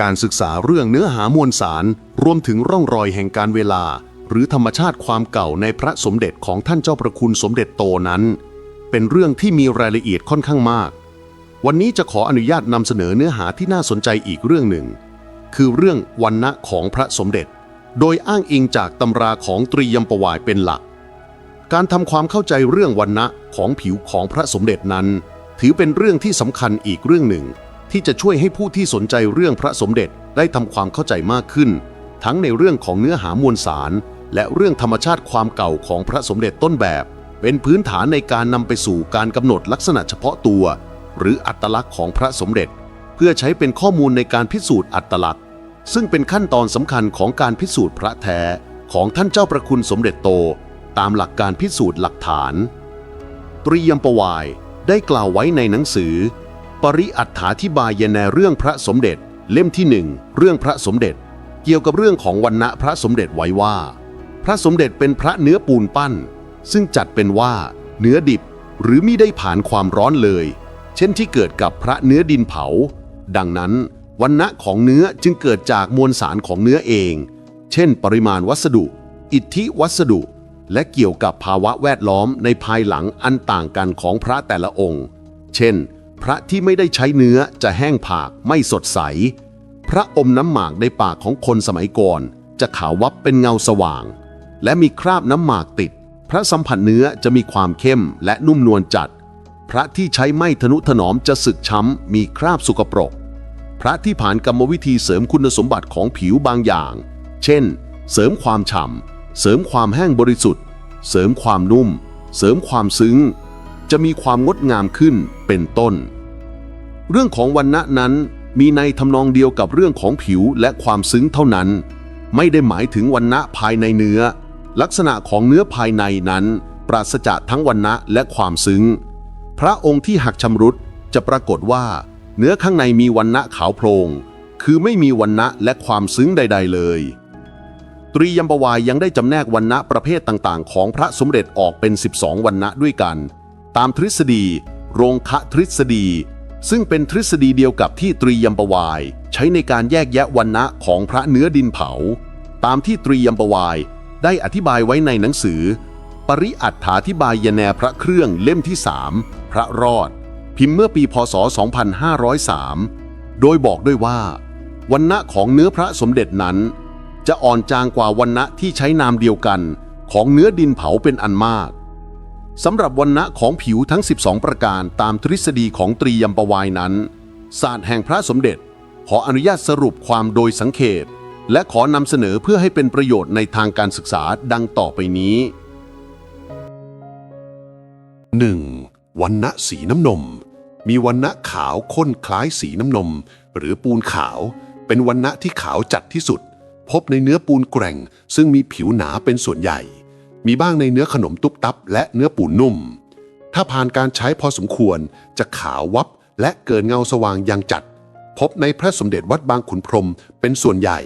การศึกษาเรื่องเนื้อหามวลสาร รวมถึงร่องรอยแห่งการเวลา หรือธรรมชาติความเก่าในพระสมเด็จของท่านเจ้าประคุณสมเด็จโตนั้น เป็นเรื่องที่มีรายละเอียดค่อนข้างมาก วันนี้จะขออนุญาตนำเสนอเนื้อหาที่น่าสนใจอีกเรื่องหนึ่ง คือเรื่องวันณะของพระสมเด็จ โดยอ้างอิงจากตำราของตรียมปวายเป็นหลัก การทำความเข้าใจเรื่องวันณะของผิวของพระสมเด็จนั้น ถือเป็นเรื่องที่สำคัญอีกเรื่องหนึ่ง ที่จะช่วยให้ผู้ที่สนใจเรื่องพระสมเด็จได้ทำความเข้าใจมากขึ้น ทั้งในเรื่องของเนื้อหามวลสาร และเรื่องธรรมชาติความเก่าของพระสมเด็จต้นแบบ เป็นพื้นฐานในการนำไปสู่การกำหนดลักษณะเฉพาะตัว หรืออัตลักษณ์ของพระสมเด็จ เพื่อใช้เป็นข้อมูลในการพิสูจน์อัตลักษณ์ ซึ่งเป็นขั้นตอนสำคัญของการพิสูจน์พระแท้ของท่านเจ้าประคุณสมเด็จโต ตามหลักการพิสูจน์หลักฐาน ตรียมปวายได้กล่าวไว้ในหนังสือ ปริอัฏฐาธิบายในเรื่องพระสมเด็จ เล่มที่หนึ่งเรื่องพระสมเด็จ เกี่ยวกับเรื่องของวันณะพระสมเด็จไว้ว่า พระสมเด็จเป็นพระเนื้อปูนปั้น ซึ่งจัดเป็นว่า เนื้อดิบหรือมิได้ผ่านความร้อนเลย เช่นที่เกิดกับพระเนื้อดินเผา ดังนั้นวันณะของเนื้อจึงเกิดจากมวลสารของเนื้อเอง เช่น ปริมาณวัสดุ อิทธิวัสดุ และเกี่ยวกับภาวะแวดล้อมในภายหลังอันต่างกันของพระแต่ละองค์ เช่น พระที่ไม่ได้ใช้เนื้อจะแห้งผากไม่สดใส พระอมน้ำหมากในปากของคนสมัยก่อน จะขาววับเป็นเงาสว่าง และมีคราบน้ำหมากติด พระสัมผัสเนื้อจะมีความเข้มและนุ่มนวลจัด พระที่ใช้ไม้ทนุถนอมจะสึกช้ำ มีคราบสุกปรก พระที่ผ่านกรรมวิธีเสริมคุณสมบัติของผิวบางอย่าง เช่น เสริมความฉ่ำเสริมความแห้งบริสุทธิ์ เสริมความนุ่ม เสริมความซึ้ง จะมีความงดงามขึ้นเป็นต้น เรื่องของวันณะนั้นมีในทำนองเดียวกับเรื่องของผิวและความซึ้งเท่านั้น ไม่ได้หมายถึงวันณะภายในเนื้อ ลักษณะของเนื้อภายในนั้น ปราศจากทั้งวันณะและความซึ้ง พระองค์ที่หักชำรุดจะปรากฏว่า เนื้อข้างในมีวันณะขาวโพลงคือไม่มีวันณะและความซึ้งใด ๆ เลย ตรียมปวายยังได้จำแนกวันณะประเภทต่างๆ ของพระสมเด็จออกเป็น 12 วันณะด้วยกัน ตามทฤษฎี โรงคะทฤษฎี ซึ่งเป็นทฤษฎีเดียวกับที่ตรียมปวาย ใช้ในการแยกแยะวันณะของพระเนื้อดินเผา ตามที่ตรียมปวาย ได้อธิบายไว้ในหนังสือ ปริอัฏฐาธิบายยแนพระเครื่องเล่มที่3พระรอด พิมพ์เมื่อปีพศ 2503 โดยบอกด้วยว่า วันณะของเนื้อพระสมเด็จนั้น จะอ่อนจางกว่าวันณะที่ใช้นามเดียวกันของเนื้อดินเผาเป็นอันมาก สำหรับวันณะของผิวทั้ง 12 ประการตามทฤษฎีของตรียมปวายนั้นศาสตร์แห่งพระสมเด็จ ขออนุญาตสรุปความโดยสังเขปและขอนำเสนอเพื่อให้เป็นประโยชน์ในทางการศึกษาดังต่อไปนี้ 1. วันณะสีน้ำนม มีวันณะขาวข้นคล้ายสีน้ำนม หรือปูนขาว เป็นวันณะที่ขาวจัดที่สุด พบในเนื้อปูนแกร่ง ซึ่งมีผิวหนาเป็นส่วนใหญ่ มีบ้างในเนื้อขนมตุ๊บตับ และเนื้อปูนุ่ม ถ้าผ่านการใช้พอสมควรจะขาววับและเกิดเงาสว่างอย่างจัด พบในพระสมเด็จวัดบางขุนพรหมเป็นส่วนใหญ่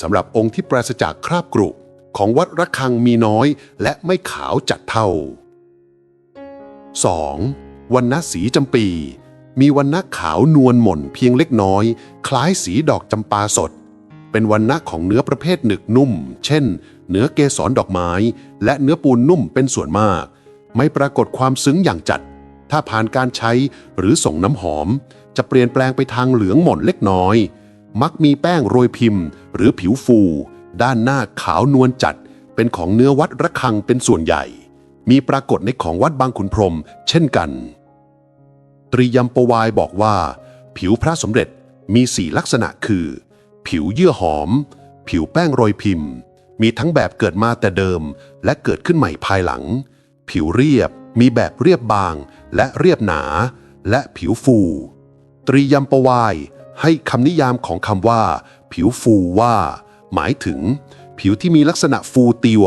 สำหรับองค์ที่ปราศจากคราบกรุของวัดระฆังมีน้อย และไม่ขาวจัดเท่า 2. วันณะสีจำปี มีวันณะขาวนวลหม่นเพียงเล็กน้อย คล้ายสีดอกจำปาสด เป็นวันณะของเนื้อประเภทหนึกนุ่ม เช่น เนื้อเกสรดอกไม้ และเนื้อปูนนุ่มเป็นส่วนมาก ไม่ปรากฏความซึ้งอย่างจัด ถ้าผ่านการใช้หรือส่งน้ำหอม จะเปลี่ยนแปลงไปทางเหลืองหม่นเล็กน้อย มักมีแป้งโรยพิมพ์ หรือผิวฟู ด้านหน้าขาวนวลจัด เป็นของเนื้อวัดระฆังเป็นส่วนใหญ่ มีปรากฏในของวัดบางขุนพรม เช่นกัน ตรียมปวายบอกว่า ผิวพระสมเด็จมีสี่ลักษณะคือ ผิวเยื่อหอม ผิวแป้งโรยพิมพ์ มีทั้งแบบเกิดมาแต่เดิม และเกิดขึ้นใหม่ภายหลัง ผิวเรียบ มีแบบเรียบบาง และเรียบหนา และผิวฟู ตรียมปวาย ให้คำนิยามของคำว่า ผิวฟูว่า หมายถึง ผิวที่มีลักษณะฟูติว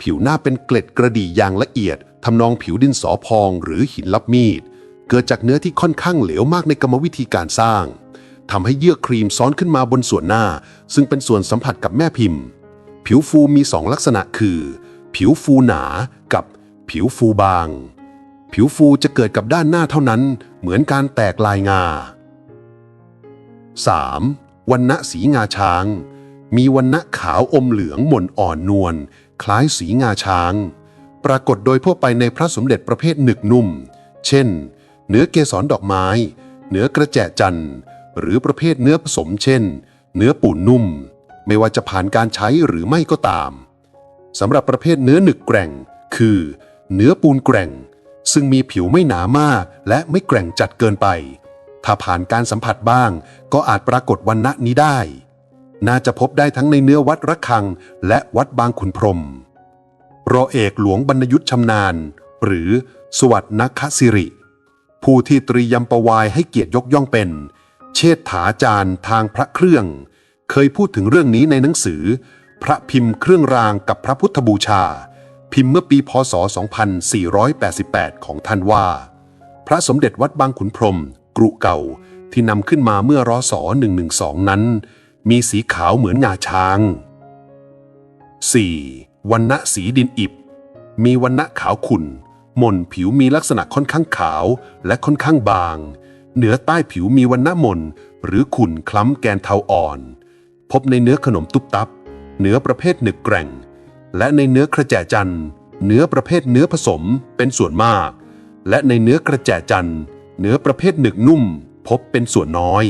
ผิวหน้าเป็นเกล็ดกระดี่อย่างละเอียดทำนองผิวดินสอพองหรือหินลับมีด เกิดจากเนื้อที่ค่อนข้างเหลวมากในกรรมวิธีการสร้าง ทำให้เยื่อครีมซ้อนขึ้นมาบนส่วนหน้า ซึ่งเป็นส่วนสัมผัสกับแม่พิมพ์ ผิวฟูมีสองลักษณะคือ ผิวฟูหนากับผิวฟูบาง ผิวฟูจะเกิดกับด้านหน้าเท่านั้น เหมือนการแตกลายงา 3. วันณะสีงาช้าง มีวันณะขาวอมเหลืองหม่นอ่อนนวลคล้ายสีงาช้าง ปรากฏโดยทั่วไปในพระสมเด็จประเภทหนึกนุ่ม เช่น เนื้อเกสรดอกไม้ เนื้อกระแจจันทร์ หรือประเภทเนื้อผสมเช่น เนื้อปูนนุ่ม ไม่ว่าจะผ่านการใช้หรือไม่ก็ตามสำหรับประเภทเนื้อหนึกแกร่ง คือ เนื้อปูนแกร่ง ซึ่งมีผิวไม่หนามากและไม่แกร่งจัดเกินไป ถ้าผ่านการสัมผัสบ้าง ก็อาจปรากฏวันณะนี้ได้ น่าจะพบได้ทั้งในเนื้อวัดระฆัง และวัดบางขุนพรมรอเอกหลวงบรรยุทธ์ชำนาญ หรือสวัสดนคสิริ ผู้ที่ตรียมประวายให้เกียรติยกย่องเป็น เชษฐาจารย์ทางพระเครื่อง เคยพูดถึงเรื่องนี้ในหนังสือ พระพิมพ์เครื่องรางกับพระพุทธบูชา พิมพ์เมื่อปีพศ 2488 ของท่านว่า พระสมเด็จวัดบางขุนพรมกรุเก่าที่นำขึ้นมาเมื่อรศ112 นั้น มีสีขาวเหมือนงาช้าง 4. วันณะสีดินอิบ มีวันณะขาวขุ่นหม่นผิวมีลักษณะค่อนข้างขาวและค่อนข้างบาง เหนือใต้ผิวมีวันณะหม่นหรือขุ่นคล้ำแกนเทาอ่อน พบในเนื้อขนมตุ๊บตับ เนื้อประเภทหนึกแกร่ง และในเนื้อกระแจจันเนื้อประเภทเนื้อผสมเป็นส่วนมาก และในเนื้อกระแจจันเนื้อประเภทหนึกนุ่ม พบเป็นส่วนน้อย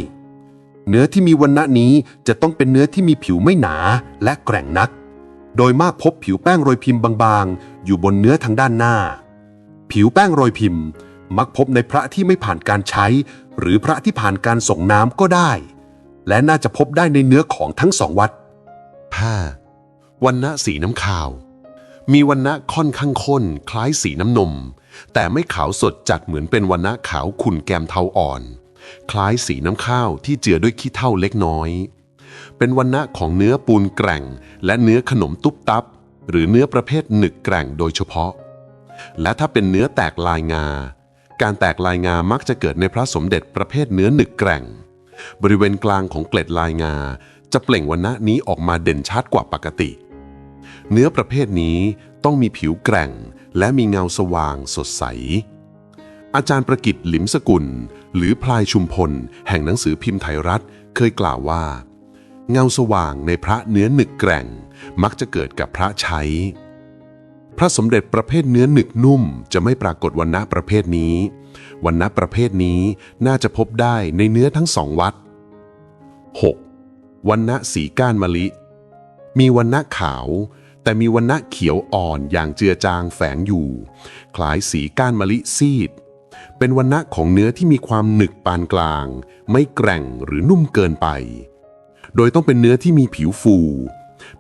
เนื้อที่มีวันณะนี้จะต้องเป็นเนื้อที่มีผิวไม่หนาและแกร่งนัก โดยมากพบผิวแป้งโรยพิมพ์บางๆ อยู่บนเนื้อทางด้านหน้า ผิวแป้งโรยพิมพ์ มักพบในพระที่ไม่ผ่านการใช้ หรือพระที่ผ่านการส่งน้ำก็ได้ และน่าจะพบได้ในเนื้อของทั้งสองวัดผ้าวันณะสีน้ำขาว มีวันณะค่อนข้างข้น คล้ายสีน้ำนม แต่ไม่ขาวสดจัดเหมือนเป็นวันณะขาวขุ่นแกมเทาอ่อน คล้ายสีน้ำข้าวที่เจือด้วยขี้เถ้าเล็กน้อย เป็นวันณะของเนื้อปูนแกร่ง และเนื้อขนมตุ๊บตับ หรือเนื้อประเภทหนึกแกร่งโดยเฉพาะ และถ้าเป็นเนื้อแตกลายงา การแตกลายงามักจะเกิดในพระสมเด็จประเภทเนื้อหนึกแกร่ง บริเวณกลางของเกล็ดลายงา จะเปล่งวันณะนี้ออกมาเด่นชัดกว่าปกติ เนื้อประเภทนี้ต้องมีผิวแกร่ง และมีเงาสว่างสดใส อาจารย์ประกิตหลิมสกุล หรือพลายชุมพล แห่งหนังสือพิมพ์ไทยรัฐ เคยกล่าวว่า เงาสว่างในพระเนื้อหนึกแกร่ง มักจะเกิดกับพระใช้ พระสมเด็จประเภทเนื้อหนึกนุ่ม จะไม่ปรากฏวันณะประเภทนี้ วันณะประเภทนี้น่าจะพบได้ในเนื้อทั้งสองวัด 6. วันณะสีก้านมะลิ มีวันณะขาว แต่มีวันณะเขียวอ่อนอย่างเจือจางแฝงอยู่ คล้ายสีก้านมะลิซีด เป็นวันณะของเนื้อที่มีความหนึกปานกลาง ไม่แกร่งหรือนุ่มเกินไป โดยต้องเป็นเนื้อที่มีผิวฟู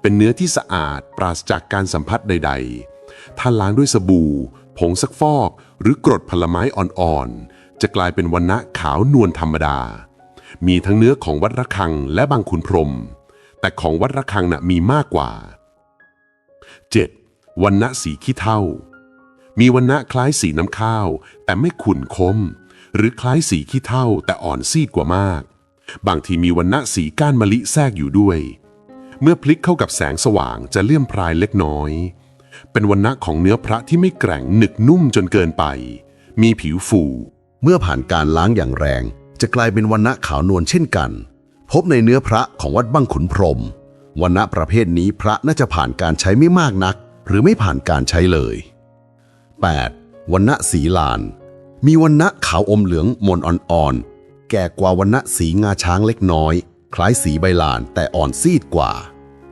เป็นเนื้อที่สะอาดปราศจากการสัมผัสใด ๆ ถ้าล้างด้วยสบู่ ผงซักฟอก หรือกรดผลไม้อ่อนๆ จะกลายเป็นวันณะขาวนวลธรรมดา มีทั้งเนื้อของวัดระฆังและบางขุนพรม แต่ของวัดระฆังน่ะมีมากกว่า 7. วันณะสีขี้เถ้ามีวันณะคล้ายสีน้ำข้าว แต่ไม่ขุ่นคม หรือคล้ายสีขี้เถ้าแต่อ่อนซีดกว่ามาก บางทีมีวันณะสีก้านมะลิแทรกอยู่ด้วยเมื่อพลิกเข้ากับแสงสว่างจะเลื่อมพรายเล็กน้อย เป็นวันณะของเนื้อพระที่ไม่แกร่งหนึกนุ่มจนเกินไป มีผิวฟูเมื่อผ่านการล้างอย่างแรง จะกลายเป็นวันณะขาวนวลเช่นกัน พบในเนื้อพระของวัดบ้างขุนพรมวันณะประเภทนี้พระน่าจะผ่านการใช้ไม่มากนัก หรือไม่ผ่านการใช้เลย 8. วันณะสีลาน มีวันณะขาวอมเหลืองมนอ่อนๆแก่กว่าวันณะสีงาช้างเล็กน้อย คล้ายสีใบลานแต่อ่อนซีดกว่า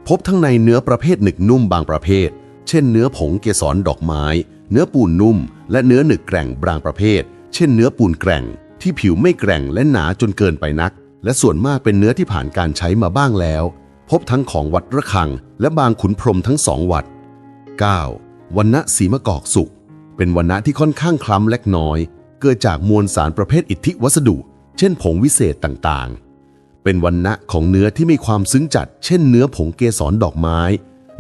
พบทั้งในเนื้อประเภทหนึกนุ่มบางประเภท เช่นเนื้อผงเกสรดอกไม้ เนื้อปูนนุ่ม และเนื้อหนึกแกร่งบางประเภท เช่นเนื้อปูนแกร่ง ที่ผิวไม่แกร่งและหนาจนเกินไปนัก และส่วนมากเป็นเนื้อที่ผ่านการใช้มาบ้างแล้ว พบทั้งของวัดระฆัง และบางขุนพรมทั้งสองวัด 9. วันณะสีมะกอกสุกเป็นวันณะที่ค่อนข้างคล้ำเล็กน้อย เกิดจากมวลสารประเภทอิทธิวัสดุ เช่นผงวิเศษต่างๆ เป็นวันณะของเนื้อที่มีความซึ้งจัด เช่นเนื้อผงเกสรดอกไม้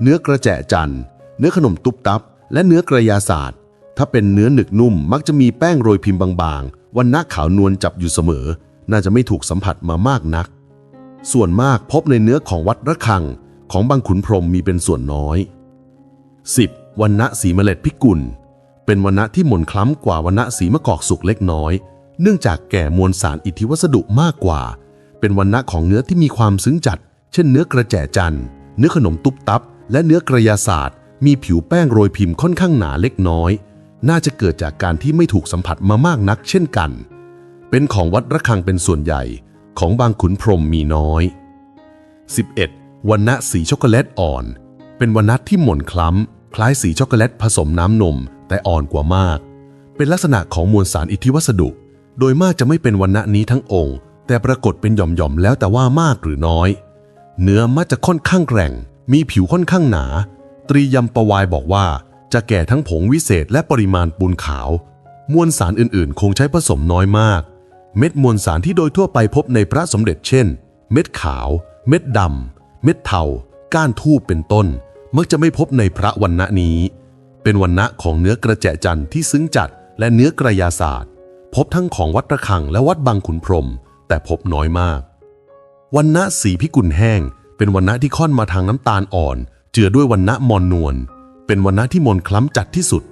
เนื้อกระแจจันทร์ เนื้อขนมตุบตับ และเนื้อกระยาศาสตร์ ถ้าเป็นเนื้อหนึกนุ่มมักจะมีแป้งโรยพิมพ์บางๆ วันณะขาวนวลจับอยู่เสมอ น่าจะไม่ถูกสัมผัสมามากนัก ส่วนมากพบในเนื้อของวัดระฆัง ของบางขุนพรหมมีเป็นส่วนน้อย 10. วันณะสีเมล็ดพิกุล เป็นวันณะที่หม่นคล้ำกว่าวันณะสีมะกอกสุกเล็กน้อย เนื่องจากแก่มวลสารอิทธิวัสดุมากกว่า เป็นวันณะของเนื้อที่มีความซึ้งจัด เช่นเนื้อกระแจจันทร์เนื้อขนมตุบตับ และเนื้อกระยาศาสตร์ มีผิวแป้งโรยพิมพ์ค่อนข้างหนาเล็กน้อย น่าจะเกิดจากการที่ไม่ถูกสัมผัสมามากนักเช่นกัน เป็นของวัดระฆังเป็นส่วนใหญ่ ของบางขุนพรหมมีน้อย 11. วันณะสีช็อกโกแลตอ่อน เป็นวันณะที่หม่นคล้ำ คล้ายสีช็อกโกแลตผสมน้ำนม แต่อ่อนกว่ามาก เป็นลักษณะของมวลสารอิทธิวัสดุ โดยมากจะไม่เป็นวันณะนี้ทั้งองค์ แต่ปรากฏเป็นหย่อมๆแล้วแต่ว่ามากหรือน้อย เนื้อมักจะค่อนข้างแกร่ง มีผิวค่อนข้างหนา ตรียำประวายบอกว่า จะแก่ทั้งผงวิเศษและปริมาณปูนขาว มวลสารอื่นๆ คงใช้ผสมน้อยมาก เม็ดมวลสารที่โดยทั่วไปพบในพระสมเด็จเช่น เม็ดขาว เม็ดดำเม็ดเทา ก้านทูบเป็นต้น มักจะไม่พบในพระวันณะนี้ เป็นวันณะของเนื้อกระแจจันทร์ที่ซึ้งจัดและเนื้อกระยาศาสตร์ พบทั้งของวัดระฆังและวัดบางขุนพรม แต่พบน้อยมากวันณะสีพิกุลแห้ง เป็นวันณะที่ค่อนมาทางน้ำตาลอ่อน เจือด้วยวันณะมอนนวล เป็นวันณะที่มนคล้ำจัดที่สุด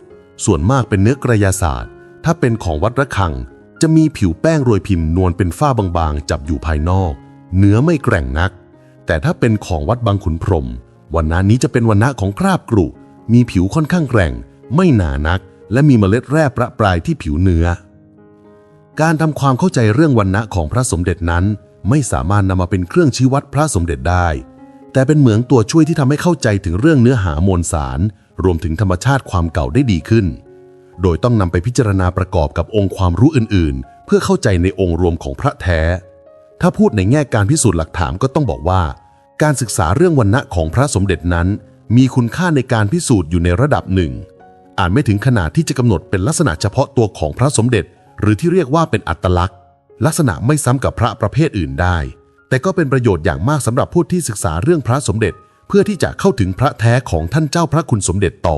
ส่วนมากเป็นเนื้อกระยาศาสตร์ ถ้าเป็นของวัดระฆัง จะมีผิวแป้งโรยพิมพ์นวลเป็นฝ้าบางๆ จับอยู่ภายนอก เนื้อไม่แกร่งนัก แต่ถ้าเป็นของวัดบางขุนพรหมวันณะนี้จะเป็นวันณะของคราบกรุ มีผิวค่อนข้างแกร่ง ไม่หนานัก และมีเมล็ดแร่ประปรายที่ผิวเนื้อ การทำความเข้าใจเรื่องวันณะของพระสมเด็จนั้น ไม่สามารถนำมาเป็นเครื่องชี้วัดพระสมเด็จได้ แต่เป็นเหมืองตัวช่วยที่ทำให้เข้าใจถึงเรื่องเนื้อหามวลสาร รวมถึงธรรมชาติความเก่าได้ดีขึ้น โดยต้องนำไปพิจารณาประกอบกับองค์ความรู้อื่น ๆ เพื่อเข้าใจในองค์รวมของพระแท้ ถ้าพูดในแง่การพิสูจน์หลักฐานก็ต้องบอกว่า การศึกษาเรื่องวันณะของพระสมเด็จนั้น มีคุณค่าในการพิสูจน์อยู่ในระดับหนึ่งอาจไม่ถึงขนาดที่จะกำหนดเป็นลักษณะเฉพาะตัวของพระสมเด็จ หรือที่เรียกว่าเป็นอัตลักษณ์ ลักษณะไม่ซ้ำกับพระประเภทอื่นได้ แต่ก็เป็นประโยชน์อย่างมากสำหรับผู้ที่ศึกษาเรื่องพระสมเด็จ เพื่อที่จะเข้าถึงพระแท้ของท่านเจ้าพระคุณสมเด็จโต